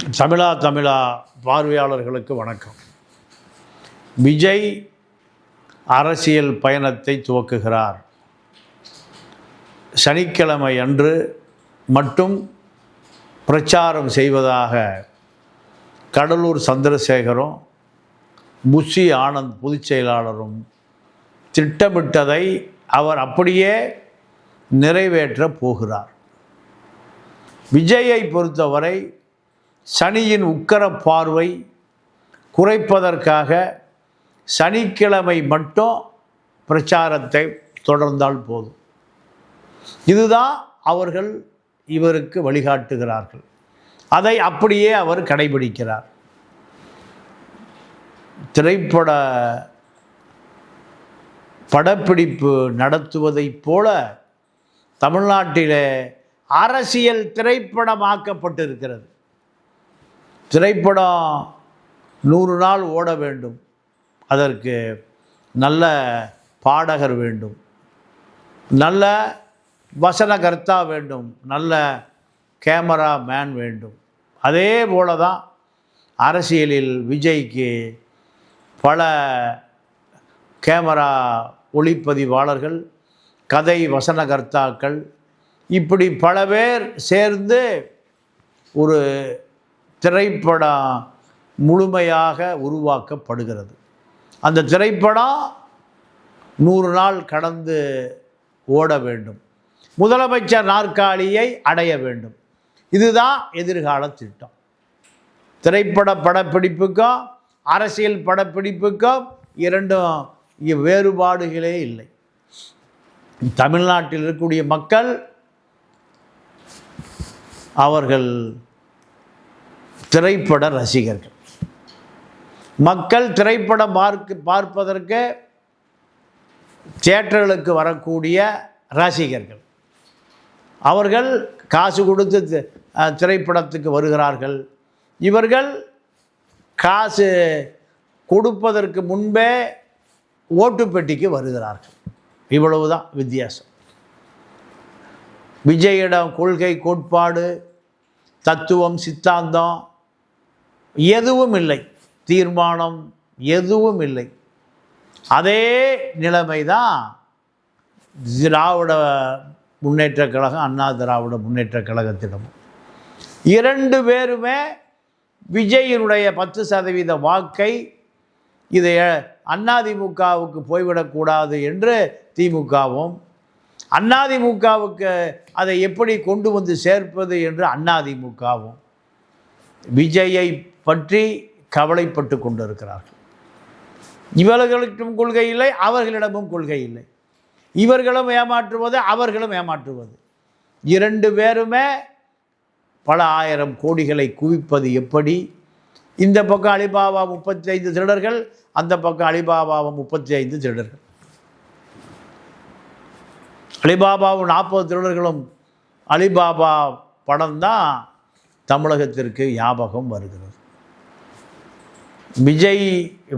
தமிழா தமிழா பார்வையாளர்களுக்கு வணக்கம். விஜய் அரசியல் பயணத்தை துவக்குகிறார். சனிக்கிழமை அன்று மட்டும் பிரச்சாரம் செய்வதாக கடலூர் சந்திரசேகரும் புஷி ஆனந்த் பொதுச் செயலாளரும் திட்டமிட்டதை அவர் அப்படியே நிறைவேற்றப் போகிறார். விஜயை பொறுத்தவரை சனியின் உக்கர பார்வை குறைப்பதற்காக சனிக்கிழமை மட்டும் பிரச்சாரத்தை தொடர்ந்தால் போதும். இதுதான் அவர்கள் இவருக்கு வழிகாட்டுகிறார்கள். அதை அப்படியே அவர் கடைபிடிக்கிறார். திரைப்பட படப்பிடிப்பு நடத்துவதைப் போல தமிழ்நாட்டிலே அரசியல் திரைப்படமாக்கப்பட்டிருக்கிறது. திரைப்படம் நூறு நாள் ஓட வேண்டும். அதற்கு நல்ல பாடகர் வேண்டும். நல்ல வசனகர்த்தா வேண்டும். நல்ல கேமரா மேன் வேண்டும். அதே போல தான் அரசியலில் விஜய்க்கு பல கேமரா ஒளிப்பதிவாளர்கள் கதை வசனகர்த்தாக்கள் இப்படி பல பேர் சேர்ந்து ஒரு திரைப்படம் முழுமையாக உருவாக்கப்படுகிறது. அந்த திரைப்படம் நூறு நாள் கடந்து ஓட வேண்டும். முதலமைச்சர் நாற்காலியை அடைய வேண்டும். இதுதான் எதிர்கால திட்டம். திரைப்பட படப்பிடிப்புக்கும் அரசியல் படப்பிடிப்புக்கும் இரண்டும் வேறுபாடுகளே இல்லை. தமிழ்நாட்டில் இருக்கக்கூடிய மக்கள் அவர்கள் திரைப்பட ரசிகர்கள். மக்கள் திரைப்படம் பார்க்க பார்ப்பதற்கு தியேட்டர்களுக்கு வரக்கூடிய ரசிகர்கள். அவர்கள் காசு கொடுத்து தி- திரைப்படத்துக்கு வருகிறார்கள். இவர்கள் காசு கொடுப்பதற்கு முன்பே ஓட்டுப்பெட்டிக்கு வருகிறார்கள். இவ்வளவுதான் வித்தியாசம். விஜயிடம் கொள்கை கோட்பாடு தத்துவம் சித்தாந்தம் எதுவும் இல்லை. தீர்மானம் எதுவும் இல்லை. அதே நிலைமை தான் திராவிட முன்னேற்ற கழகம் அண்ணா திராவிட முன்னேற்றக் கழகத்திடமும் இரண்டு பேருமே விஜயினுடைய பத்து சதவீத வாக்கை இதை அதிமுகவுக்கு போய்விடக்கூடாது என்று திமுகவும் அதிமுகவுக்கு அதை எப்படி கொண்டு வந்து சேர்ப்பது என்று அதிமுகவும் விஜயை பற்றி கவலைப்பட்டு கொண்டிருக்கிறார்கள். இவர்களுக்கும் கொள்கை இல்லை அவர்களிடமும் கொள்கை இல்லை. இவர்களும் ஏமாற்றுவது அவர்களும் ஏமாற்றுவது. இரண்டு பேருமே பல ஆயிரம் கோடிகளை குவிப்பது எப்படி? இந்த பக்கம் அலிபாபா முப்பத்தி ஐந்து திருடர்கள் அந்த பக்கம் அலிபாபாவும் முப்பத்தி ஐந்து திருடர்கள். அலிபாபாவும் நாற்பது திருடர்களும் அலிபாபா படம் தான் தமிழகத்திற்கு ஞாபகம் வருகிறது. விஜய்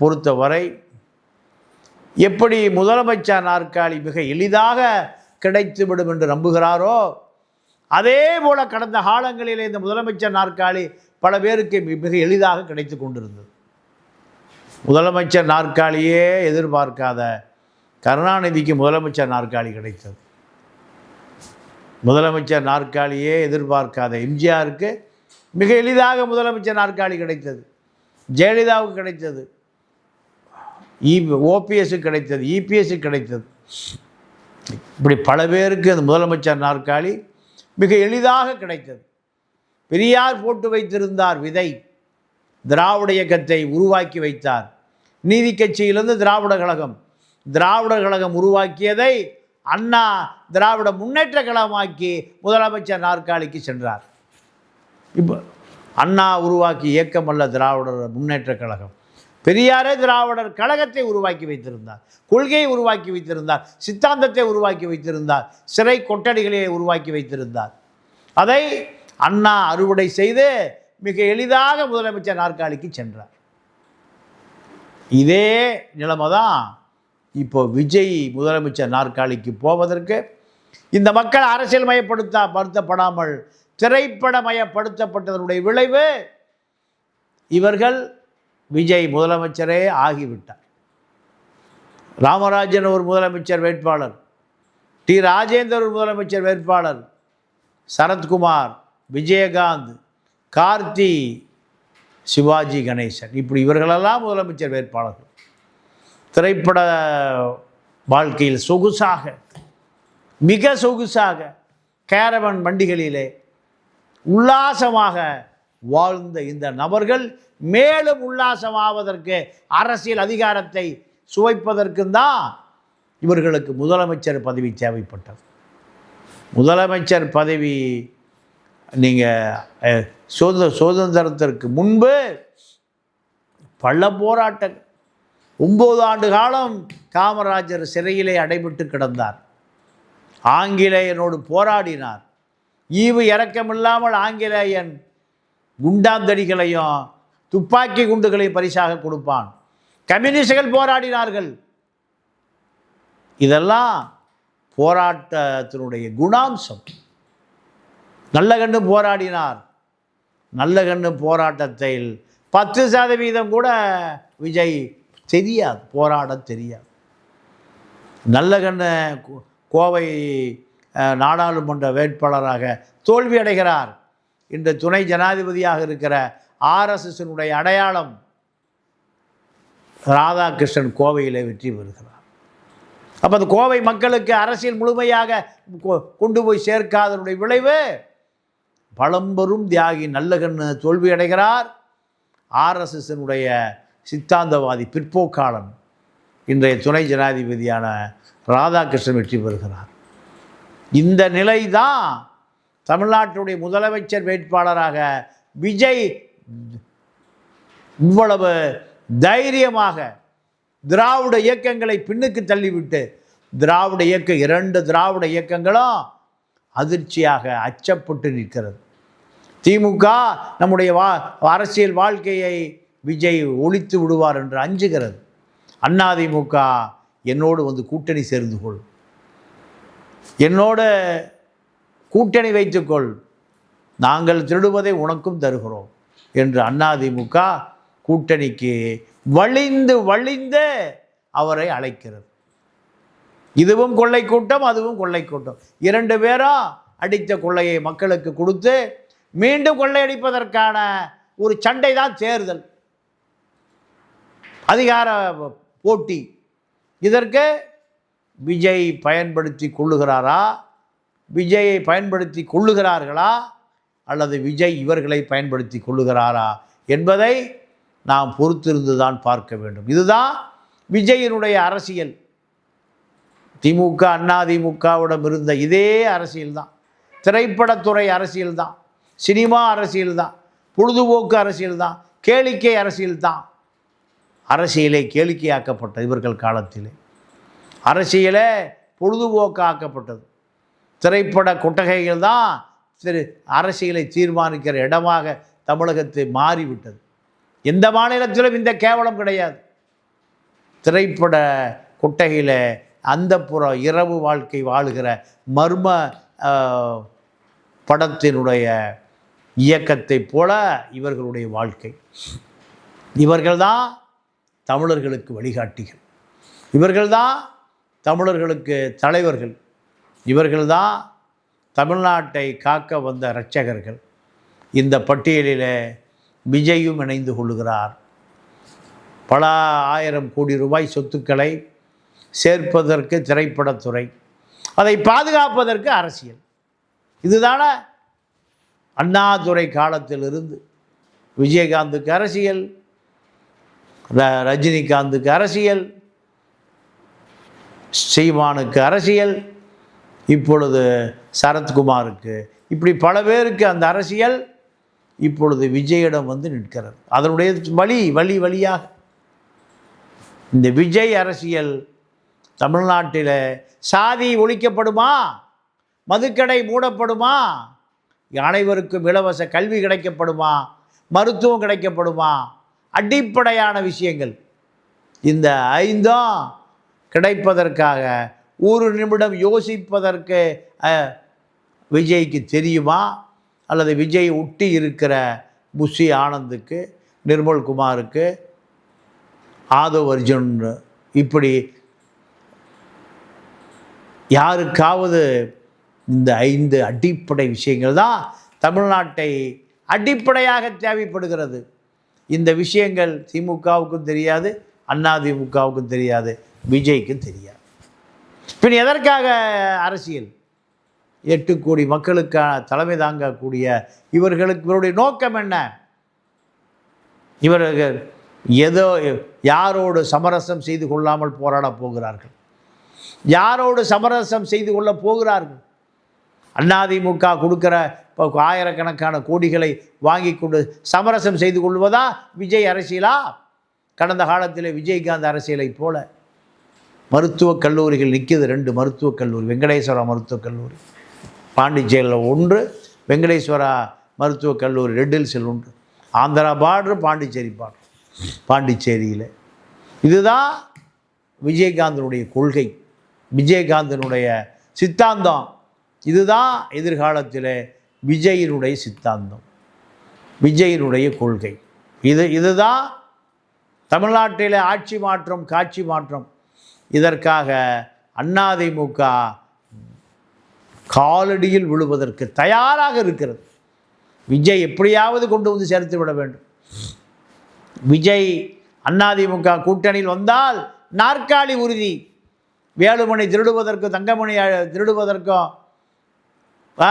பொறுத்தவரை எப்படி முதலமைச்சர் நாற்காலி மிக எளிதாக கிடைத்துவிடும் என்று நம்புகிறாரோ அதே போல கடந்த காலங்களிலே இந்த முதலமைச்சர் நாற்காலி பல பேருக்கு மிக எளிதாக கிடைத்து கொண்டிருந்தது. முதலமைச்சர் நாற்காலியே எதிர்பார்க்காத கருணாநிதிக்கு முதலமைச்சர் நாற்காலி கிடைத்தது. முதலமைச்சர் நாற்காலியே எதிர்பார்க்காத எம்ஜிஆருக்கு மிக எளிதாக முதலமைச்சர் நாற்காலி கிடைத்தது. ஜெயலலிதாவுக்கு கிடைத்தது. இ ஓபிஎஸ்க்கு கிடைத்தது இபிஎஸ்க்கு கிடைத்தது. இப்படி பல பேருக்கு அந்த முதலமைச்சர் நாற்காலி மிக எளிதாக கிடைத்தது. பெரியார் போட்டு வைத்திருந்தார் விதை. திராவிட இயக்கத்தை உருவாக்கி வைத்தார். நீதி கட்சியிலிருந்து திராவிட கழகம். திராவிட கழகம் உருவாக்கியதை அண்ணா திராவிட முன்னேற்ற கழகமாக்கி முதலமைச்சர் நாற்காலிக்கு சென்றார். இப்போ அண்ணா உருவாக்கி இயக்கம் அல்ல திராவிடர் முன்னேற்ற கழகம். பெரியாரே திராவிடர் கழகத்தை உருவாக்கி வைத்திருந்தார். கொள்கையை உருவாக்கி வைத்திருந்தார். சித்தாந்தத்தை உருவாக்கி வைத்திருந்தார். சிறை கொட்டடிகளை உருவாக்கி வைத்திருந்தார். அதை அண்ணா அறுவடை செய்து மிக எளிதாக முதலமைச்சர் நாற்காலிக்கு சென்றார். இதே நிலைமை தான் இப்போ விஜய் முதலமைச்சர் நாற்காலிக்கு போவதற்கு இந்த மக்கள் அரசியல் மயப்படுத்த படுத்தப்படாமல் திரைப்படமயப்படுத்தப்பட்டதனுடைய விளைவு இவர்கள் விஜய் முதலமைச்சரே ஆகிவிட்டார். ராமராஜன் ஒரு முதலமைச்சர் வேட்பாளர். டி. ராஜேந்தர் ஒரு முதலமைச்சர் வேட்பாளர். சரத்குமார் விஜயகாந்த் கார்த்தி சிவாஜி கணேசன். இப்படி இவர்களெல்லாம் முதலமைச்சர் வேட்பாளர்கள். திரைப்பட வாழ்க்கையில் சொகுசாக மிக சொகுசாக கேரவன் வண்டிகளிலே உல்லாசமாக வாழ்ந்த இந்த நபர்கள் மேலும் உல்லாசமாவதற்கு அரசியல் அதிகாரத்தை சுவைப்பதற்கும் தான் இவர்களுக்கு முதலமைச்சர் பதவி தேவைப்பட்டது. முதலமைச்சர் பதவி நீங்கள் சுதந்திர சுதந்திரத்திற்கு முன்பு பல போராட்டங்கள். ஒம்பது ஆண்டு காலம் காமராஜர் சிறையிலே அடைபட்டு கிடந்தார். ஆங்கிலேயனோடு போராடினார். ஈவு இறக்கமில்லாமல் ஆங்கிலேயன் குண்டாந்தடிகளையும் துப்பாக்கி குண்டுகளையும் பரிசாக கொடுப்பான். கம்யூனிஸ்டுகள் போராடினார்கள். இதெல்லாம் போராட்டத்தினுடைய குணாம்சம். நல்ல கண்ணு போராடினார். நல்ல கண்ணு போராட்டத்தில் பத்து சதவீதம் கூட விஜய் தெரியாது போராட தெரியாது. நல்ல கண்ணு கோ- கோவை நாடாளுமன்ற வேட்பாளராக தோல்வி அடைகிறார் இன்று துணை ஜனாதிபதியாக இருக்கிற ஆர்எஸ்எஸ்னுடைய அடையாளம் ராதாகிருஷ்ணன் கோவையில் வெற்றி பெறுகிறார். அப்போ அந்த கோவை மக்களுக்கு அரசியல் முழுமையாக கொ- கொண்டு போய் சேர்க்காதனுடைய விளைவு பழம்பெரும் தியாகி நல்லகண்ணு தோல்வி அடைகிறார் ஆர்எஸ்எஸ்னுடைய சித்தாந்தவாதி பிற்போக்காளன் இன்றைய துணை ஜனாதிபதியான ராதாகிருஷ்ணன் வெற்றி பெறுகிறார். இந்த நிலை தான் தமிழ்நாட்டுடைய முதலமைச்சர் வேட்பாளராக விஜய் இவ்வளவு தைரியமாக திராவிட இயக்கங்களை பின்னுக்கு தள்ளிவிட்டு திராவிட இயக்க இரண்டு திராவிட இயக்கங்களும் அதிர்ச்சியாக அச்சப்பட்டு நிற்கிறது. திமுக நம்முடைய வா அரசியல் வாழ்க்கையை விஜய் ஒழித்து விடுவார் என்று அஞ்சுகிறது. அதிமுக என்னோடு வந்து கூட்டணி சேர்ந்து கொள். என்னோட கூட்டணி வைத்துக்கொள். நாங்கள் திருடுவதை உனக்கும் தருகிறோம் என்று அதிமுக கூட்டணிக்கு வழிந்து வழிந்து அவரை அழைக்கிறது. இதுவும் கொள்ளை கூட்டம் அதுவும் கொள்ளை கூட்டம். இரண்டு பேரும் அடித்த கொள்ளையை மக்களுக்கு கொடுத்து மீண்டும் கொள்ளையடிப்பதற்கான ஒரு சண்டை தான் தேர்தல். அதிகார போட்டி. இதற்கு விஜய் பயன்படுத்தி கொள்ளுகிறாரா? விஜயை பயன்படுத்தி கொள்ளுகிறார்களா? அல்லது விஜய் இவர்களை பயன்படுத்தி கொள்ளுகிறாரா? என்பதை நாம் பொறுத்திருந்து தான் பார்க்க வேண்டும். இதுதான் விஜயினுடைய அரசியல். திமுக அண்ணா திமுகவிடம் இருந்த இதே அரசியல் தான் திரைப்படத்துறை அரசியல் தான் சினிமா அரசியல் தான் பொழுதுபோக்கு அரசியல் தான் கேளிக்கை அரசியல் தான் அரசியலை கேளிக்கையாக்கப்பட்ட இவர்கள் காலத்திலே. அரசியலே பொழுதுபோக்காக்கப்பட்டது. திரைப்பட கொட்டகைகள் தான் திரு அரசியலை தீர்மானிக்கிற இடமாக தமிழகத்தை மாறிவிட்டது. எந்த மாநிலத்திலும் இந்த கேவலம் கிடையாது. திரைப்பட கொட்டகையில் அந்த இரவு வாழ்க்கை வாழுகிற மர்ம படத்தினுடைய இயக்கத்தைப் போல இவர்களுடைய வாழ்க்கை. இவர்கள்தான் தமிழர்களுக்கு வழிகாட்டிகள். இவர்கள்தான் தமிழர்களுக்கு தலைவர்கள் இவர்கள்தான் தமிழ்நாட்டை காக்க வந்த இரட்சகர்கள். இந்த பட்டியலில் விஜயும் இணைந்து கொள்கிறார் பல ஆயிரம் கோடி ரூபாய் சொத்துக்களை சேர்ப்பதற்கு திரைப்படத்துறை அதை பாதுகாப்பதற்கு அரசியல். இதுதானே அண்ணாதுரை காலத்திலிருந்து விஜயகாந்துக்கு அரசியல் ர- ரஜினிகாந்துக்கு அரசியல் ஸ்ரீமானுக்கு அரசியல் இப்பொழுது சரத்குமாருக்கு. இப்படி பல பேருக்கு அந்த அரசியல் இப்பொழுது விஜயிடம் வந்து நிற்கிறது. அதனுடைய வழி வழி வழியாக. இந்த விஜய் அரசியல் தமிழ்நாட்டில் சாதி ஒழிக்கப்படுமா? மதுக்கடை மூடப்படுமா? அனைவருக்கும் இலவச கல்வி கிடைக்கப்படுமா? மருத்துவம் கிடைக்கப்படுமா? அடிப்படையான விஷயங்கள். இந்த ஐந்தும் கிடைப்பதற்காக ஒரு நிமிடம் யோசிப்பதற்கு விஜய்க்கு தெரியுமா? அல்லது விஜய் ஒட்டி இருக்கிற புஷி ஆனந்துக்கு நிர்மல் குமாருக்கு ஆதவ் அர்ஜுன் இப்படி யாருக்காவது இந்த ஐந்து அடிப்படை விஷயங்கள் தான் தமிழ்நாட்டை அடிப்படையாக தேவைப்படுகிறது. இந்த விஷயங்கள் திமுகவுக்கும் தெரியாது அதிமுகவுக்கும் தெரியாது. விஜய்க்கும் தெரியாது. பின் எதற்காக அரசியல்? எட்டு கோடி மக்களுக்கான தலைமை தாங்கக்கூடிய இவர்களுக்கு இவருடைய நோக்கம் என்ன? இவர்கள் ஏதோ யாரோடு சமரசம் செய்து கொள்ளாமல் போராடப் போகிறார்கள். யாரோடு சமரசம் செய்து கொள்ள போகிறார்கள்? அதிமுக கொடுக்குற இப்போ ஆயிரக்கணக்கான கோடிகளை வாங்கி கொண்டு சமரசம் செய்து கொள்வதா விஜய் அரசியலா? கடந்த காலத்தில் விஜயகாந்த் அரசியலை போல. மருத்துவக் கல்லூரிகள் நிற்கிது ரெண்டு மருத்துவக் கல்லூரி. வெங்கடேஸ்வரா மருத்துவக் கல்லூரி. பாண்டிச்சேரியில் ஒன்று வெங்கடேஸ்வரா மருத்துவக் கல்லூரி ரெட் ஹில்ஸில் ஒன்று. Andhra border Pondicherry border. பாண்டிச்சேரியில். இதுதான் விஜயகாந்தனுடைய கொள்கை. விஜயகாந்தனுடைய சித்தாந்தம். இதுதான் எதிர்காலத்தில் விஜயினுடைய சித்தாந்தம். விஜயினுடைய கொள்கை. இது இதுதான் தமிழ்நாட்டில் ஆட்சி மாற்றம் காட்சி மாற்றம். இதற்காக அதிமுக காலடியில் விழுவதற்கு தயாராக இருக்கிறது. விஜய் எப்படியாவது கொண்டு வந்து சேர்த்து விட வேண்டும். விஜய் அதிமுக கூட்டணியில் வந்தால் நாற்காலி உறுதி. வேலுமணி திருடுவதற்கும் தங்கமணி திருடுவதற்கும் ஆ,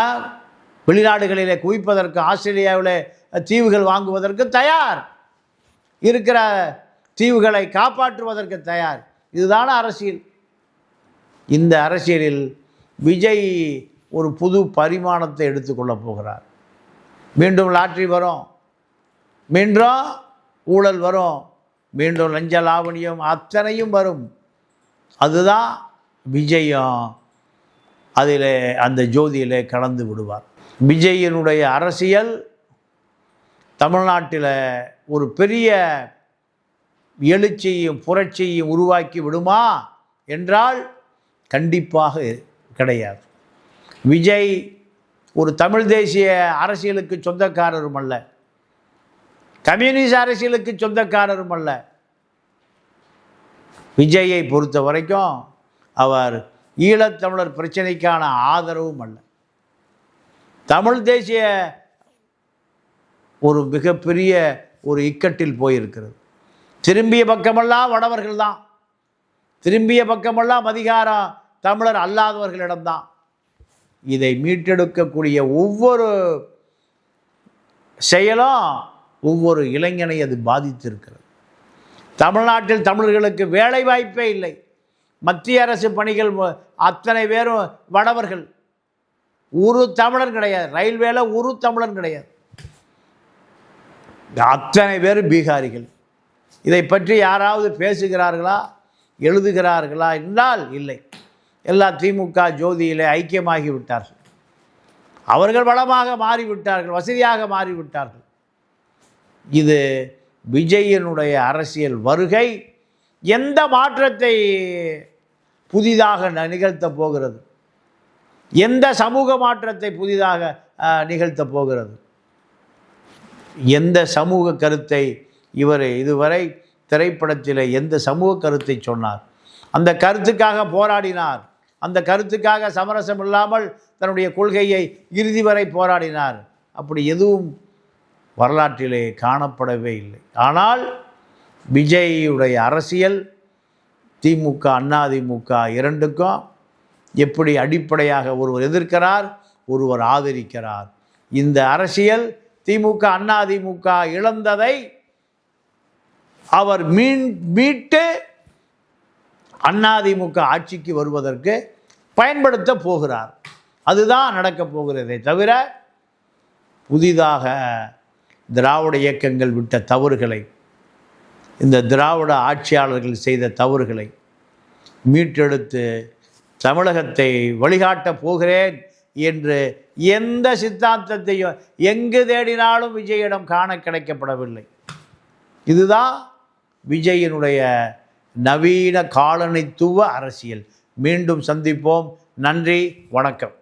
வெளிநாடுகளிலே குவிப்பதற்கு ஆஸ்திரேலியாவில் தீவுகள் வாங்குவதற்கு தயார். இருக்கிற தீவுகளை காப்பாற்றுவதற்கு தயார். இதுதான அரசியல். இந்த அரசியலில் விஜய் ஒரு புது பரிமாணத்தை எடுத்துக்கொள்ளப் போகிறார். மீண்டும் லாட்ரி வரும். மீண்டும் ஊழல் வரும். மீண்டும் லஞ்ச லாவணியம் அத்தனையும் வரும். அதுதான் விஜயம் அதில் அந்த ஜோதியில் கலந்து விடுவார். விஜயனுடைய அரசியல் தமிழ்நாட்டில் ஒரு பெரிய எழுச்சியையும் புரட்சியையும் உருவாக்கி விடுமா என்றால் கண்டிப்பாக கிடையாது. விஜய் ஒரு தமிழ் தேசிய அரசியலுக்கு சொந்தக்காரரும் அல்ல. கம்யூனிஸ்ட் அரசியலுக்கு சொந்தக்காரரும் அல்ல. விஜயை பொறுத்த வரைக்கும் அவர் ஈழத்தமிழர் பிரச்சனைக்கான ஆதரவும் அல்ல. தமிழ் தேசிய ஒரு மிகப்பெரிய ஒரு இக்கட்டில் போயிருக்கிறது. திரும்பிய பக்கமெல்லாம் வடவர்கள் தான் திரும்பிய பக்கமெல்லாம் அதிகாரம் தமிழர் அல்லாதவர்களிடம்தான். இதை மீட்டெடுக்கக்கூடிய ஒவ்வொரு செயலும் ஒவ்வொரு இளைஞனை அது பாதித்திருக்கிறது. தமிழ்நாட்டில் தமிழர்களுக்கு வேலை வாய்ப்பே இல்லை. மத்திய அரசு பணிகள் அத்தனை பேரும் வடவர்கள். ஒரு தமிழன் கிடையாது. ரயில்வேல ஒரு தமிழன் கிடையாது. அத்தனை பேர் பீகாரிகள். இதை பற்றி யாராவது பேசுகிறார்களா? எழுதுகிறார்களா? என்றால் இல்லை. எல்லா திமுக ஜோதியிலே ஐக்கியமாகி விட்டார்கள் அவர்கள் வளமாக மாறிவிட்டார்கள் வசதியாக மாறிவிட்டார்கள். இது விஜயனுடைய அரசியல் வருகை. எந்த மாற்றத்தை புதிதாக ந- நிகழ்த்தப் போகிறது? எந்த சமூக மாற்றத்தை புதிதாக நிகழ்த்தப் போகிறது? எந்த சமூக கருத்தை இவர் இதுவரை திரைப்படத்தில் எந்த சமூக கருத்தை சொன்னார்? அந்த கருத்துக்காக போராடினார். அந்த கருத்துக்காக சமரசம் இல்லாமல் தன்னுடைய கொள்கையை இறுதி வரை போராடினார். அப்படி எதுவும் வரலாற்றிலே காணப்படவே இல்லை. ஆனால் விஜயுடைய அரசியல் திமுக அதிமுக இரண்டுக்கும் எப்படி அடிப்படையாக ஒருவர் எதிர்க்கிறார் ஒருவர் ஆதரிக்கிறார். இந்த அரசியல் திமுக அதிமுக இழந்ததை அவர் மீன் மீட்டு அதிமுக ஆட்சிக்கு வருவதற்கு பயன்படுத்த போகிறார். அதுதான் நடக்கப் போகிறதே தவிர புதிதாக திராவிட இயக்கங்கள் விட்ட தவறுகளை இந்த திராவிட ஆட்சியாளர்கள் செய்த தவறுகளை மீட்டெடுத்து தமிழகத்தை வழிகாட்டப் போகிறேன் என்று எந்த சித்தாந்தத்தையும் எங்கு தேடினாலும் விஜயிடம் காண கிடைக்கப்படவில்லை. இதுதான் விஜயினுடைய நவீன காலனித்துவ அரசியல். மீண்டும் சந்திப்போம். நன்றி. வணக்கம்.